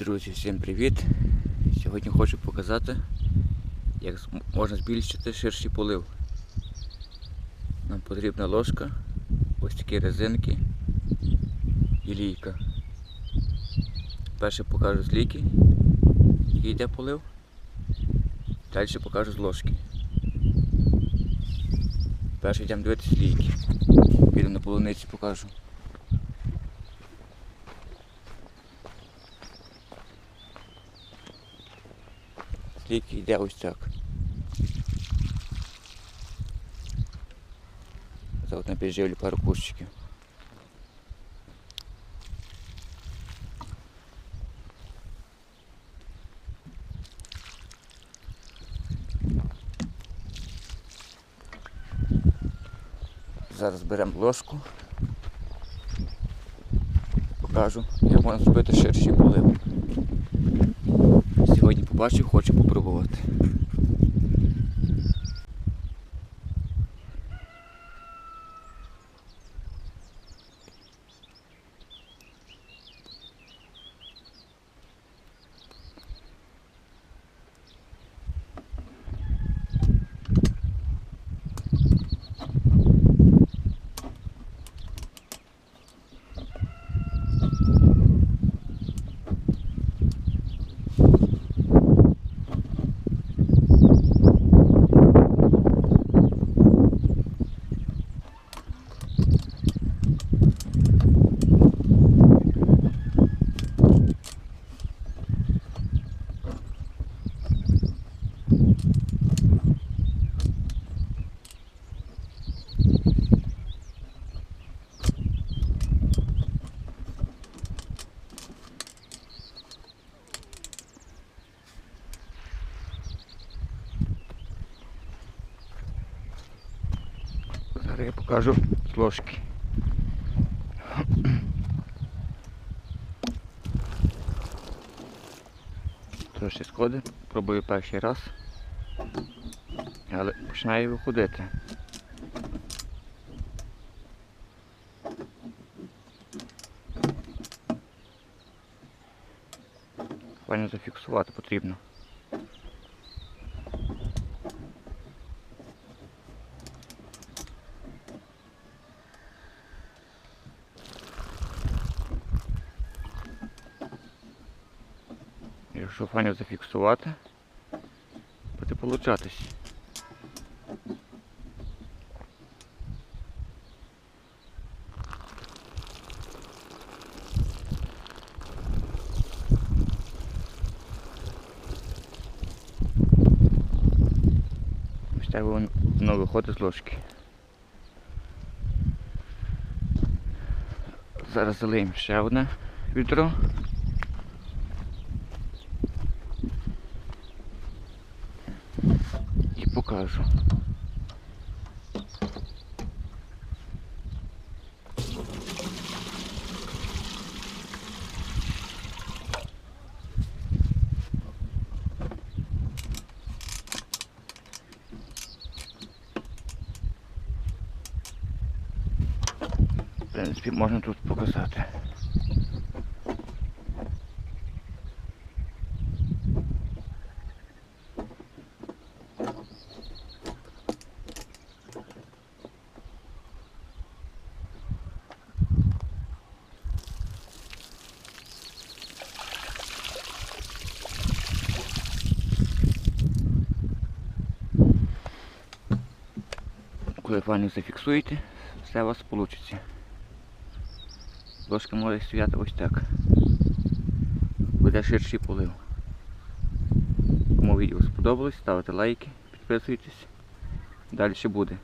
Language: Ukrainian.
Друзі, всім привіт! Сьогодні хочу показати, як можна збільшити ширший полив. Нам потрібна ложка, ось такі резинки і лійка. Перше покажу з лійки, який йде полив. Далі покажу з ложки. Перше йдемо дивитися лійки. Підемо на полуниці покажу. Скільки йде ось так. Зараз на підживлю пару кущиків. Зараз беремо ложку. Покажу, як можна зробити ширший полив. Сьогодні побачив, хочу попробувати. Зараз я покажу з ложки. Трошки сходи, пробую перший раз, але починає виходити. Файно зафіксувати потрібно. Якщо файно зафіксувати, буде получатись. Ось так воно виходить з ложки. Зараз залиємо ще одне відро. Покажу. В принципі, можна тут показати. Коли файно зафіксуєте, все у вас вийде. Ложка може стояти ось так. Буде ширший полив. Кому відео сподобалось, ставте лайки, підписуйтесь. Далі буде.